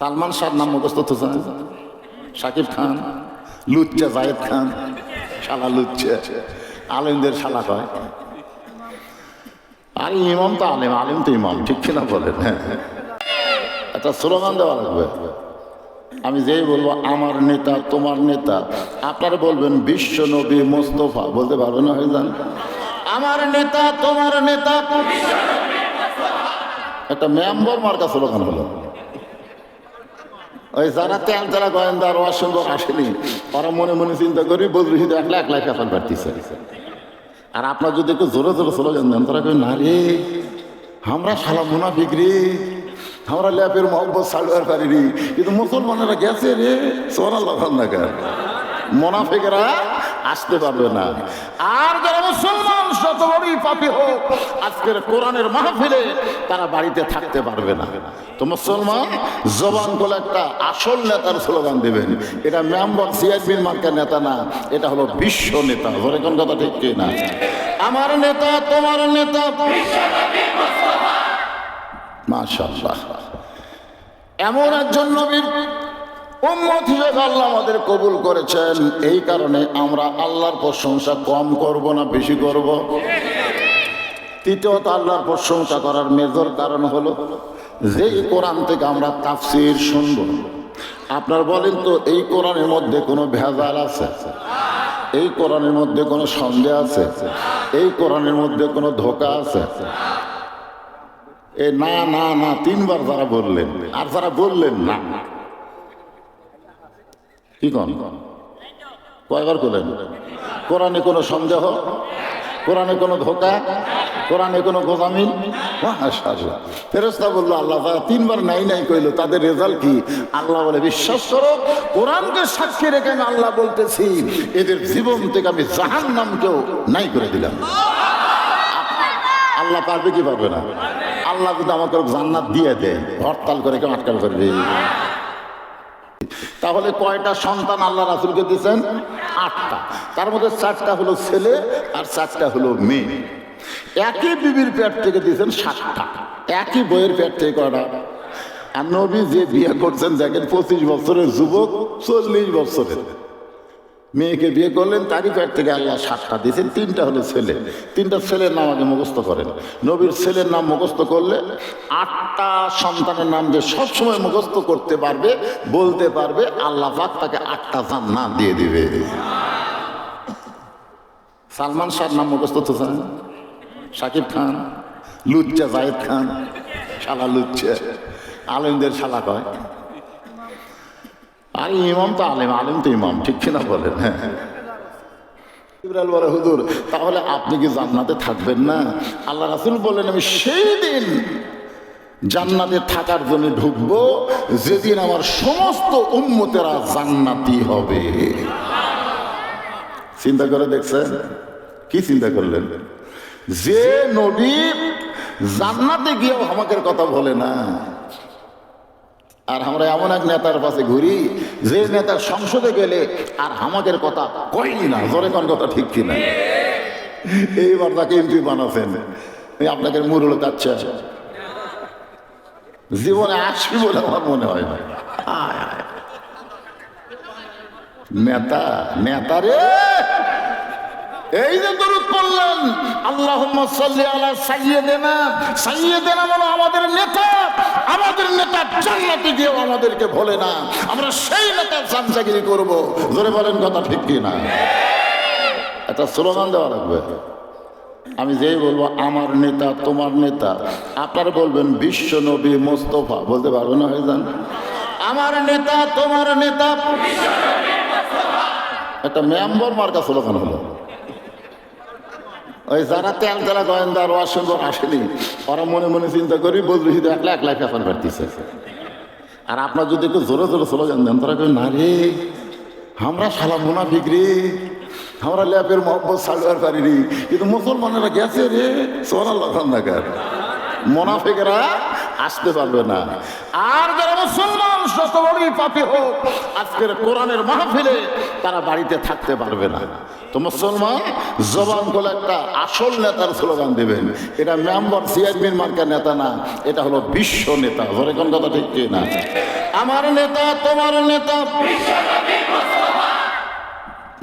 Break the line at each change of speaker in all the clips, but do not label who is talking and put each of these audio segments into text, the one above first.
সালমান শাহ নাম মুখস্থ তো জানেন? শাকিব খান, লুচ্চা জায়েদ খান, শালা লুচ্চা। আলেমদের শালা কয় আর ইমাম তো আলেম আলেম তো ইমাম, ঠিক কিনা বলেন? হ্যাঁ। একটা স্লোগান দেওয়া লাগবে। আমি যেই বলব, আমার নেতা, তোমার নেতা। আপনারা বলবেন, বিশ্ব নবী মোস্তফা। বলতে পারবেন না হয়ে যান আমার নেতা, তোমার নেতা। একটা মেম্বর মার্কা স্লোগান হলো। ওই যারা তেল তেলা গোয়েন্দা আর অসুন্দর আসেনি ওরা মনে মনে চিন্তা করি বদলি শুধু একলা একলা খেপাল পারতেছে। আর আপনার যদি একটু জোরে জোরে স্লোগান দেন, তারা কই না রে আমরা শালা মুনাফিক রে আমরা ল্যাপের মহব্বত সালবার পারি রে কিন্তু মুসলমানেরা গেছে রে সোনা লাগান না কেন মোনাফিকেরা আসতে পারবে না। আর যারা মুসলমান যত বড়ই পাপি হোক, আজকের কোরআনের মাহফিলে তারা বাড়িতে থাকতে পারবে না। তো মুসলমান, জবান বলে একটা আসল নেতার স্লোগান দেবেন। এটা মেম্বার সিআইপির মার্কার নেতা না, এটা হলো বিশ্ব নেতা। ধরে কোন কথা ঠিক কি না? আমার নেতা, তোমার নেতা। মাশাআল্লাহ। এমন একজন নবীর উম্মত হিসেবে আল্লাহ আমাদের কবুল করেছেন। এই কারণে আমরা আল্লাহর প্রশংসা কম করব না বেশি করব? তৃতীয়ত আল্লাহর প্রশংসা করার মেজর কারণ হলো যে এই কোরআন থেকে আমরা তাফসির শুনব। আপনার বলেন তো, এই কোরআনের মধ্যে কোনো ভেজাল আছে? এই কোরআনের মধ্যে কোনো সন্দেহ আছে? এই কোরআনের মধ্যে কোনো ধোকা আছে? এ না না না, তিনবার যারা বললেন, আর যারা বললেন না কি কন? কয়বার করলেন কোরআনে কোনো সন্দেহ? কোরআনে কোনো ধোকা? কোরআনে কোনো গোজামিন ফেরস্তা বলল, আল্লাহ তিনবার নাই নাই কইলো, তাদের রেজাল্ট কি? আল্লাহ বলে, বিশ্বাস করো, কোরআনকে সাক্ষী রেখে আমি আল্লাহ বলতেছি, এদের জীবন থেকে আমি জাহান নামকেও নাই করে দিলাম। আল্লাহ পারবে কি পারবে না? আল্লাহ যদি আমাকে জান্নাত দিয়ে দেয়, হরতাল করে কেউ আটকাল করবে তাহলে কয়টা সন্তান আল্লাহ রাসুলকে দিয়েছেন? আটটা। তার মধ্যে চারটা হলো ছেলে আর চারটা হলো মেয়ে। একই বিবির পেট থেকে দিয়েছেন সাতটা। একই বইয়ের পেট থেকে কয়টা? আর নবী যে বিয়ে করছেন, দেখেন পঁচিশ বছরের যুবক, চল্লিশ বছরের। মেয়েকে বিয়ে করলেন, তারই পেট থেকে আল্লাহ সাতটা দিয়েছেন। তিনটা হলো ছেলে। তিনটা ছেলের নাম আগে মুখস্থ করেন। নবীর ছেলের নাম মুখস্থ করলে আটটা সন্তানের নাম যে সবসময় মুখস্থ করতে পারবে, বলতে পারবে, আল্লাহ পাক তাকে আটটা জান্নাত দিয়ে দিবে। সালমান শাহর নাম মুখস্থ তো জানেন? শাকিব খান, লুচ্চা জায়েদ খান, শালা লুচ্চা। আলেমদের শালা কয়? আর ইমাম তো আলেম আলেম তো ইমাম, ঠিক কিনা বলেন? হ্যাঁ। তাহলে আপনি কি জান্নাতে থাকবেন না? আল্লাহ রাসুল বললেন, আমি সেই দিন জান্নাতে থাকার জন্য ঢুকবো, যেদিন আমার সমস্ত উন্মতেরা জান্নাতি হবে। চিন্তা করে দেখছেন? কি চিন্তা করলেন? যে নবী জান্নাতে গিয়েও আমাকে কথা বলে না। আর আমরা এমন এক নেতার পাশে ঘুরি, যে নেতার সংসদে গেলে আর আমাদের কথা কয়নি না। জোরে কোন কথা ঠিক কিনা? এইবার তাকে এমপি বানাচ্ছেন আপনাকে মুরুল কাচ্ছে। জীবনে আসবি বলে আমার মনে হয় না। নেতা নেতা রে! এই যে দরুদ পড়লেন আল্লাহ আলা সাইয়েদেনা সাইয়েদেনা মানে আমাদের নেতা আমাদের নেতা জান্নাতে গিয়েও আমাদেরকে ভোলে না। আমরা সেই নেতা চামচাগিরি করব। ধরে বলেন কথা ঠিক কি না একটা স্লোগান দেওয়া লাগবে। আমি যেই বলব, আমার নেতা, তোমার নেতা, আপনার বলবেন বিশ্ব নবী মোস্তফা, বলতে পারবেন না হয়ে যান আমার নেতা, তোমার নেতা, একটা মেম্বর মার্কা স্লোগান হলো। ওই যারা তেল তেলা গোয়েন্দা আর অসুন্দর আসেনি ওরা মনে মনে চিন্তা করি বদলি শুধু একলা একলা খেপাল পারতেছে আর আপনার যদি একটু জোরে জোরে স্লোগান দেন, তারা না রে, আমরা শালা মুনাফিক রে, আমরা ল্যাপের মহব্বত সালবার পারি রে। কিন্তু মুসলমানেরা গেছে রে সোনা লাগান না কার মোনাফিকেরা আসতে পারবে না। আর যারা মুসলমান যত বড়ই পাপি হোক, আজকের কোরআনের মাহফিলে তারা বাড়িতে থাকতে পারবে না। তো মুসলমান, জবান বলে একটা আসল নেতার স্লোগান দেবেন। এটা মেম্বার সিআইবির মার্কার নেতা না, এটা হলো বিশ্ব নেতা। ধরে কোন কথা ঠিক না? আমার নেতা, তোমার নেতা।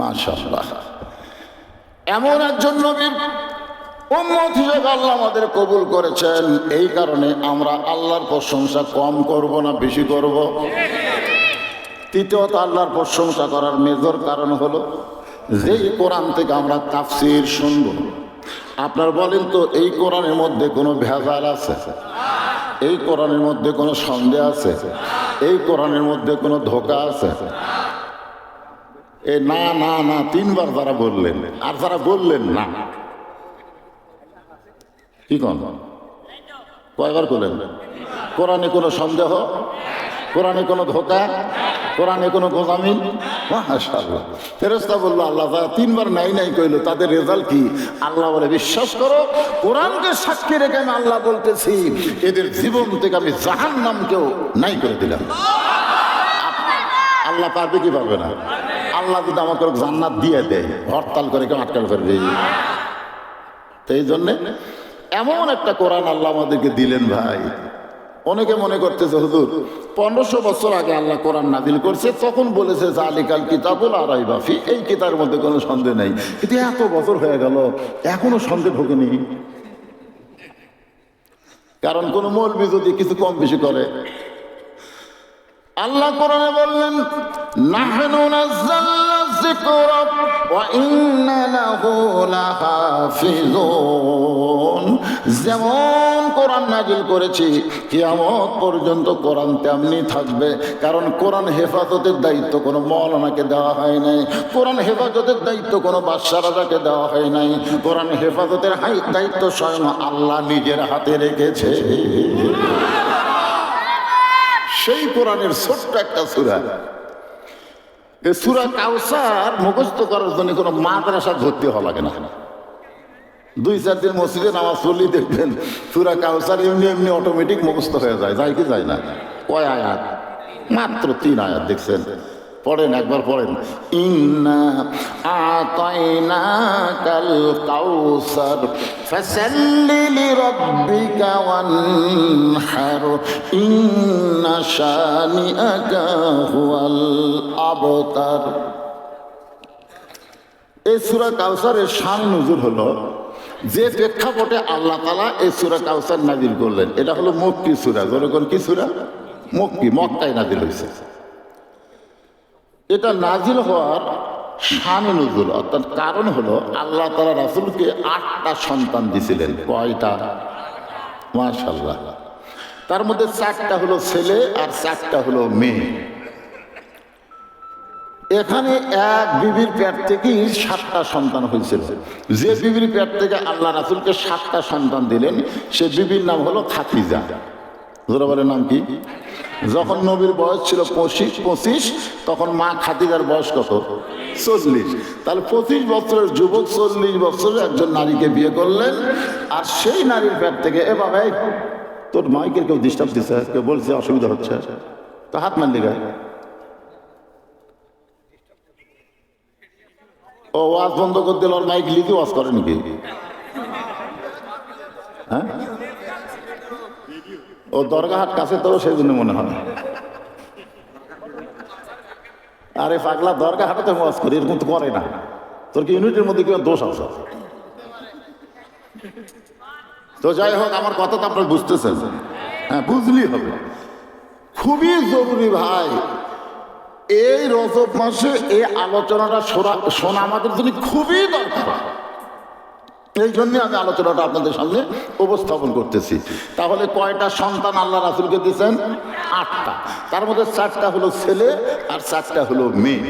মাশাআল্লাহ। এমন একজন নবীর উম্মত হিসেবে আল্লাহ আমাদের কবুল করেছেন। এই কারণে আমরা আল্লাহর প্রশংসা কম করব না বেশি করব। তৃতীয়ত, আল্লাহর প্রশংসা করার মেজর কারণ হলো, যেই কোরআন থেকে আমরা তাফসির শুনব, আপনার বলেন তো, এই কোরআনের মধ্যে কোনো ভেজাল আছে? এই কোরআনের মধ্যে কোনো সন্দেহ আছে? এই কোরআনের মধ্যে কোনো ধোকা আছে? এ না না না, তিনবার যারা বললেন, আর যারা বললেন না কি কন? কয়বার করলেন কোরআনে কোনো সন্দেহ? কোরআনে কোনো ধোকা? কোরআনে কোনো গোজামিন মাশাআল্লাহ। ফেরেস্তা বলল, আল্লাহ তিনবার নাই নাই কইলো, তাদের রেজাল্ট কি? আল্লাহ বলে, বিশ্বাস করো, কোরআনকে সাক্ষী রেখে আমি আল্লাহ বলতেছি, এদের জীবন থেকে আমি জাহান নামকেও নাই করে দিলাম। আল্লাহ পারবে কি পারবে না? আল্লাহ যদি আমাকে জান্নাত দিয়ে দেয়, হরতাল করে কেউ আটকাল করে দেয় তো এই জন্যে এমন একটা কোরআন আল্লাহ আমাদেরকে দিলেন ভাই। অনেকে মনে করতেছে, হুজুর, পনেরোশো বছর আগে আল্লাহ কোরআন নাদিল করছে, তখন বলেছে জালিকাল কিতাবুল আড়াই বাফি এই কিতাবের মধ্যে কোনো সন্দেহ নেই। কিন্তু এত বছর হয়ে গেল, এখনও সন্দেহ ঢোকেনি। কারণ কোন মৌলবি যদি কিছু কম বেশি করে, আল্লাহ কোরআনে বললেন, নাহনু নাযালনা যেমন কোরআন নাজিল করেছি, কিয়ামত পর্যন্ত কোরআন তেমনি থাকবে, কারণ কোরআন হেফাজতের দায়িত্ব কোনো মৌলানাকে দেওয়া হয় নাই, কোরআন হেফাজতের দায়িত্ব কোনো বাদশা রাজাকে দেওয়া হয় নাই, কোরআন হেফাজতের দায়িত্ব স্বয়ং আল্লাহ নিজের হাতে রেখেছে। সেই কোরআনের ছোট্ট একটা সুরা। এই সুরা কাউসার মুখস্থ করার জন্য কোনো মাদ্রাসা ভর্তি হওয়া লাগে না। দুই, চার দিন মসজিদে নামাজ পড়লি দেখবেন সুরা কাউসার এমনি এমনি অটোমেটিক মুখস্থ হয়ে যায় যায় কি যায় না। কয় আয়াত? মাত্র তিন আয়াত দেখছেন। পড়েন, একবার পড়েন। ইন্না আতাইনা কাল কাউসার, ফাসাল্লি লিরাব্বিকা ওয়ানহার, ইন্না শানিআকা হুয়াল আবতার। এই সুরা কাউসারের শান নজুর হলো, যে প্রেক্ষাপটে আল্লাহ তালা এই সুরা কাউসার নাজিল করলেন। এটা হলো মক্কি সুরা। যেরকম কি সুরা? মক্কি, মক্কায় নাজিল হয়েছে। এটা নাজিল হওয়ার শানে নজুল, অর্থাৎ কারণ হলো আল্লাহ তালা রাসুলকে আটটা সন্তান দিছিলেন। কয়টা? মাশাল্লাহ তার মধ্যে চারটা হলো ছেলে আর চারটা হলো মেয়ে। এখানে এক বিবির পেট থেকেই সাতটা সন্তান হয়েছিল। যে বিবির পেট থেকে আল্লাহ রাসুলকে সাতটা সন্তান দিলেন, সে বিবির নাম হলো খাতিজা। জোরাবারের নাম কি? যখন নবীর বয়স ছিল পঁচিশ পঁচিশ, তখন মা খাতিজার বয়স কত? চল্লিশ। তাহলে পঁচিশ বছরের যুবক চল্লিশ বছরের একজন নারীকে বিয়ে করলেন, আর সেই নারীর পেট থেকে এ বাবা তোর মাইকে কেউ ডিস্টার্ব দিচ্ছে কেউ বলছে, অসুবিধা হচ্ছে। তো হাত মারলি গায়ে ও ওয়াজ বন্ধ করে দিল ওর মাইক লিখে ওয়াজ করে নাকি? হ্যাঁ? ও দরগাহাট কাছে তো সেই জন্য মনে হয়। আরে পাগলা, দরগা হাটাতে ওয়াজ করি, এরকম তো করে না। তোর কি ইউনিটের মধ্যে কি দোষ আছে? তো যাই হোক, আমার কথা তো আপনার বুঝতেছেন। হ্যাঁ বুঝলি হবে। খুবই জরুরি ভাই, এই রজব মাসে এই আলোচনাটা শোনা আমাদের জন্য খুবই দরকার। এই জন্য আমি আলোচনাটা আপনাদের সামনে উপস্থাপন করতেছি। তাহলে কয়টা সন্তান আল্লাহ রাসুলকে দিয়েছেন? আটটা। তার মধ্যে চারটা হলো ছেলে আর চারটা হলো মেয়ে।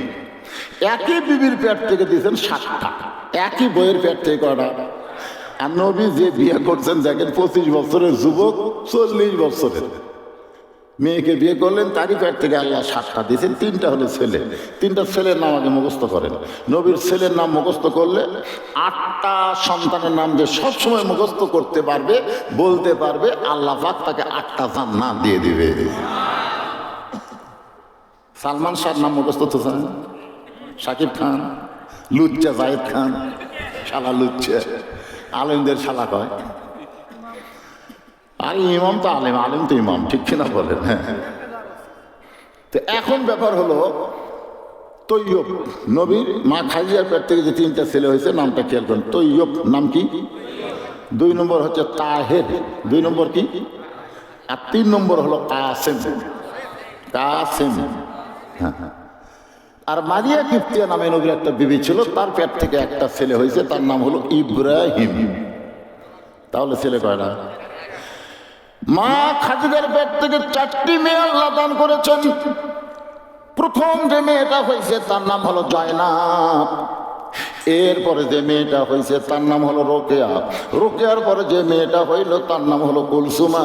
একই বিবির পেট থেকে দিয়েছেন সাতটা। একই বইয়ের পেট থেকে কয়টা? আর নবী যে বিয়ে করছেন, দেখেন পঁচিশ বছরের যুবক, চল্লিশ বছরের। মেয়েকে বিয়ে করলেন, তারই পেট থেকে আল্লাহ সাতটা দিয়েছেন। তিনটা হলো ছেলে। তিনটা ছেলের নাম আগে মুখস্থ করেন। নবীর ছেলের নাম মুখস্থ করলে আটটা সন্তানের নাম যে সবসময় মুখস্থ করতে পারবে, বলতে পারবে, আল্লাহ পাক তাকে আটটা নাম দিয়ে দিবে। সালমান শাহর নাম মুখস্থ তো স্যার শাকিব খান, লুচ্চা জায়েদ খান, শালা লুচ্চা। আলেমদের শালা কয়? আর ইমাম তো আলেম আলেম তো ইমাম ঠিক কিনা বলেন? হ্যাঁ। তো এখন ব্যাপার হলো তৈয়ব নবীর মা খাজিয়ার পেট থেকে যে তিনটা ছেলে হয়েছে নামটা খেয়াল করেন। তৈয়ব নাম কি? দুই নম্বর হচ্ছে তাহের দুই নম্বর কি? আর তিন নম্বর হলো কাসেম। কাসেম। হ্যাঁ, হ্যাঁ। আর মারিয়া কিপ্তিয়া নামে নবীর একটা বিবি ছিল তার পেট থেকে একটা ছেলে হয়েছে তার নাম হলো ইব্রাহিম। তাহলে ছেলে কয় মা খাদিজার পেট থেকে চারটি মেয়ে আল্লাহ দান করেছেন। প্রথম যে মেয়েটা হয়েছে, তার নাম হলো জয়নাব। এরপরে যে মেয়েটা হয়েছে, তার নাম হলো রোকেয়া। রোকেয়ার পরে যে মেয়েটা হইল, তার নাম হলো কুলসুমা।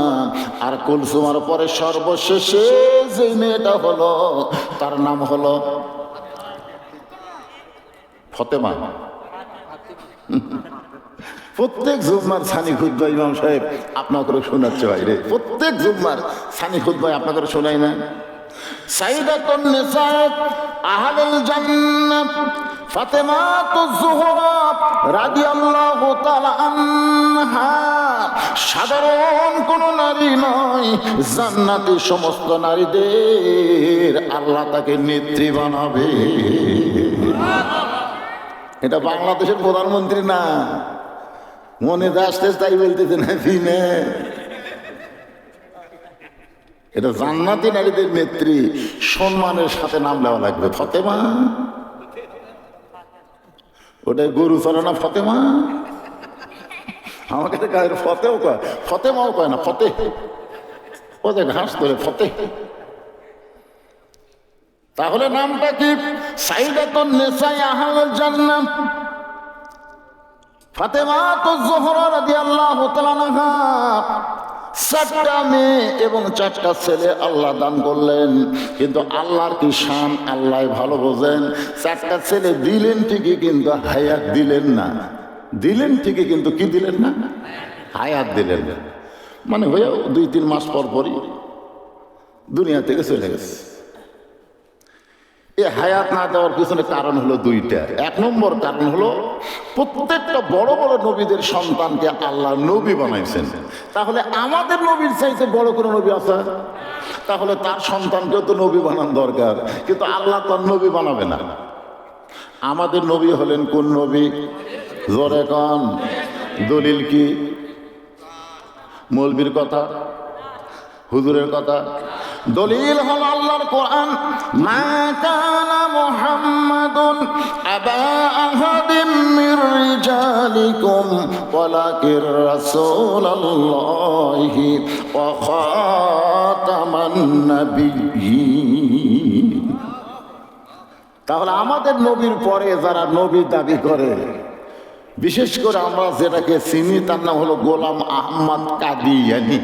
আর কুলসুমার পরে সর্বশেষে যে মেয়েটা হলো, তার নাম হলো ফতেমা। প্রত্যেক জুম্মার সানি খুদ্া ইমাম সাহেব আপনাকে শোনাচ্ছে বাইরে প্রত্যেক জুম্মার সানি খুদ্া আপনাকে শোনাই না। আনহা। সাধারণ কোন নারী নয়, জান্নাতি সমস্ত নারীদের আল্লাহ তাকে নেত্রী বানাবে। এটা বাংলাদেশের প্রধানমন্ত্রী না মনে আসতে তাই বলতেছে না, দিনে। এটা জান্নাতি নারীদের নেত্রী, সম্মানের সাথে নাম দেওয়া লাগবে, ফতেমা। ওটা গরু চলে না, ফতেমা? আমাকে তো গায়ের ফতেও কয়, ফতেমাও কয় না, ফতে। ও যে ঘাস তোলে ফতে। তাহলে নামটা কি? সাইদাতুন নিসাই আহলুল জান্নাত ফাতেমা তো জোহরা তাআলা আনহা। চারটা মেয়ে এবং চারটা ছেলে আল্লাহ দান করলেন। কিন্তু আল্লাহর কি শান? আল্লাহ ভালো বোঝেন। চারটা ছেলে দিলেন ঠিকই, কিন্তু হায়াত দিলেন না। দিলেন ঠিকই, কিন্তু কি দিলেন না? হায়াত দিলেন না। মানে হয়েও দুই তিন মাস পর পরই দুনিয়া থেকে চলে গেছে। এ হায়াত না দেওয়ার পিছনে কারণ হলো দুইটা। এক নম্বর কারণ হলো প্রত্যেকটা বড় বড় নবীদের সন্তানকে আল্লাহ নবী বানাইছেন। তাহলে আমাদের নবীর চাইতে বড় কোনো নবী আছে? তাহলে তার সন্তানকেও তো নবী বানান দরকার, কিন্তু আল্লাহ তার নবী বানাবে না। আমাদের নবী হলেন কোন নবী? জোরে কন। দলিল কি? মৌলবীর কথা? হুজুরের কথা? দলিল হল আল্লাহর কোরআন, মা কানা মুহাম্মাদুন আবা আহাদিম মির রিজালিকুম, ওয়ালাকির রাসূলুল্লাহি ওয়া খাতামান নাবিয়্যিন। তাহলে আমাদের নবীর পরে যারা নবী দাবি করে, বিশেষ করে আমরা যেটাকে চিনি তার নাম হলো গোলাম আহমদ কাদিয়ানি।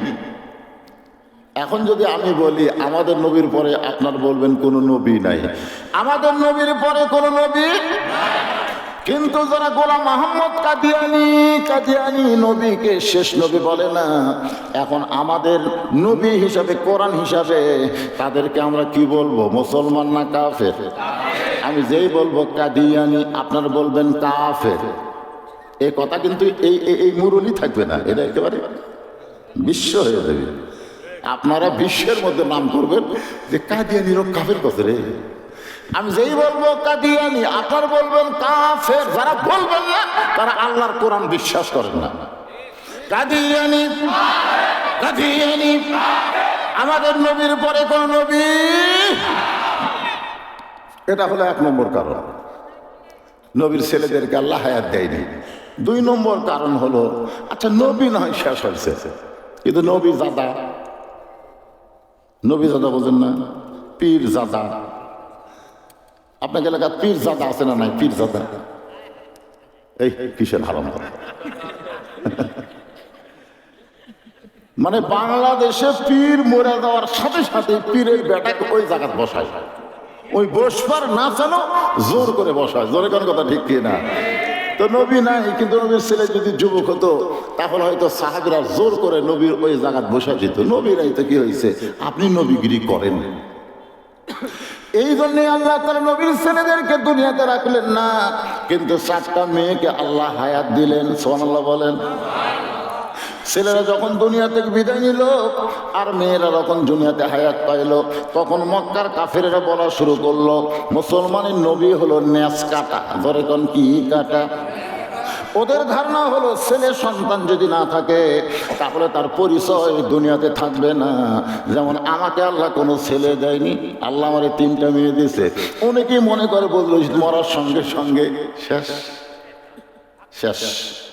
এখন যদি আমি বলি, আমাদের নবীর পরে আপনার বলবেন কোনো নবী নাই। আমাদের নবীর পরে কোনো নবী কিন্তু যারা গোলাম মোহাম্মদ কাদিয়ানি কাদিয়ানি নবীকে শেষ নবী বলে না, এখন আমাদের নবী হিসাবে, কোরআন হিসাবে তাদেরকে আমরা কি বলব? মুসলমান না কাফের? আমি যেই বলব, কাদিয়ানি, আপনার বলবেন কাফের। এই কথা কিন্তু এই, এই- এই মুরলি থাকবে না, এটা একেবারে বিশ্ব হয়ে যাবে। আপনারা বিশ্বের মধ্যে নাম করবেন যে কাদিয়ানিরও কাফের কথা রে। আমি যেই বলব কাদিয়ানি আপনার বলবেন কাফের, যারা বলবেন না, তারা আল্লাহর কোরআন বিশ্বাস করেন না। কাদিয়ানি কাদিয়ানি, আমাদের নবীর পরে কোন নবী। এটা হলো এক নম্বর কারণ। নবীর ছেলেদেরকে আল্লাহ হায়াত দেয়নি। দুই নম্বর কারণ হলো আচ্ছা নবী নয়, শেষ হয়েছে। কিন্তু নবী জাদা। নবী বোঝেন না, পীর জাদা। আপনাকে এলাকার পীর জাদা আছে না নাই? পীর জাদা। এই, কিসের হারাম কথা? মানে বাংলাদেশে পীর মরে যাওয়ার সাথে সাথে পীরের বেটাকে ওই জায়গায় বসায়। ওই বসবার না চানো জোর করে বসায়। জোরে কোন কথা ঠিক কি না তো নবী নাই, কিন্তু নবীর ছেলে যদি যুবক হতো, তাহলে হয়তো সাহাবিরা জোর করে নবীর ওই জায়গায় বসা যেত নবী নাই তো কি হয়েছে আপনি নবীগিরি করেন। এই জন্যে আল্লাহ তার নবীর ছেলেদেরকে দুনিয়াতে রাখলেন না। কিন্তু চারটা মেয়েকে আল্লাহ হায়াত দিলেন সোহানাল্লাহ বলেন। ছেলেরা যখন দুনিয়া থেকে বিদায় নিল, আর মেয়েরা যখন দুনিয়াতে হায়াত পাইল, তখন মক্কার কাফেরেরা বলা শুরু করল, মুসলমানের নবী হলো ন্যাস কাটা। ধরে কোন, কি কাটা? ওদের ধারণা হলো, ছেলে সন্তান যদি না থাকে, তাহলে তার পরিচয় দুনিয়াতে থাকবে না। যেমন আমাকে আল্লাহ কোনো ছেলে দেয়নি, আল্লাহ আমার তিনটা মেয়ে দিয়েছে। অনেকেই মনে করে বলল, মরার সঙ্গে সঙ্গে শেষ। শেষ।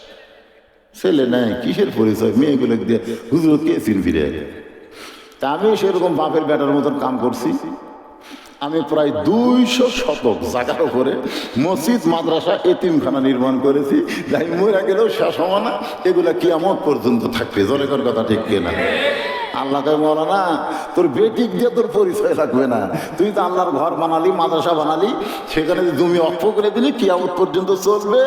ছেলে নেই, কিসের পরিচয়? মেয়েগুলো দিয়ে হুজুর কে ফিরে? তা আমি সেরকম বাপের বেটার মতন কাম করছি। আমি প্রায় দুইশো শতক জায়গার উপরে মসজিদ, মাদ্রাসা, এতিমখানা নির্মাণ করেছি। যাই মরে গেলেও শেষ হব না। এগুলা কিয়ামত পর্যন্ত থাকবে। জলেকর কথা ঠিক কিনা? আল্লাহকে বলো না তোর বেটিক দিয়ে তোর পরিচয় লাগবে না। তুই তো আল্লাহর ঘর বানালি, মাদ্রাসা বানালি, সেখানে তুমি অক্ষ করে দিলি, কিয়ামত পর্যন্ত চলবে।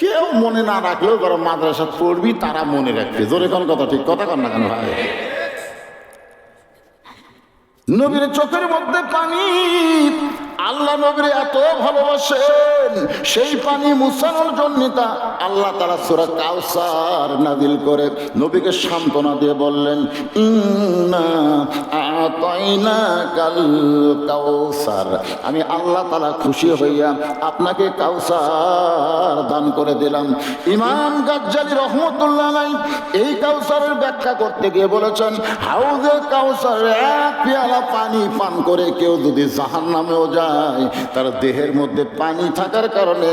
কেউ মনে না রাখলেও যারা মাদ্রাসা পড়বি, তারা মনে রাখবে। জোরে কোন কথা, ঠিক কথা কন না কেন ভাই? নবীর চোখের মধ্যে পানি, আল্লাহ নবীর এত ভালোবাসেন, সেই পানি মুসানোর জন্য তা আল্লাহ তারা সুরা কাউসার নাদিল করে নবীকে সান্ত্বনা দিয়ে বললেন কাউসার। আমি আল্লাহ তালা খুশি হইয়া আপনাকে কাউসার দান করে দিলাম। ইমাম গাজ্জালি রহমতুল্লাহ নাই এই কাউসারের ব্যাখ্যা করতে গিয়ে বলেছেন, হাউজে কাউসার এক পেয়ালা পানি পান করে কেউ যদি জাহান নামেও যায়, তার দেহের মধ্যে পানি থাকার কারণে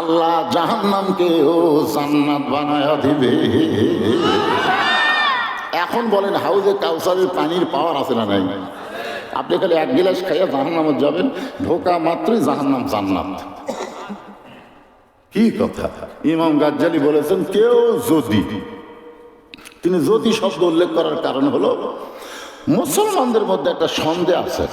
আল্লাহ জাহান নামকেও জান্নাত বানায় দিবে। এখন বলেন, হাউজে কাউসারের পানির পাওয়ার আছে না নাই? আপনি খালি এক গিলাস খাইয়া জাহান নামত যাবেন ঢোকা মাত্রই জাহান নাম জান্নাত। কি কথা? ইমাম গাজ্জালি বলেছেন, কেউ যদি, তিনি যদি শব্দ উল্লেখ করার কারণ হলো, মুসলমানদের মধ্যে একটা সন্দেহ আছে।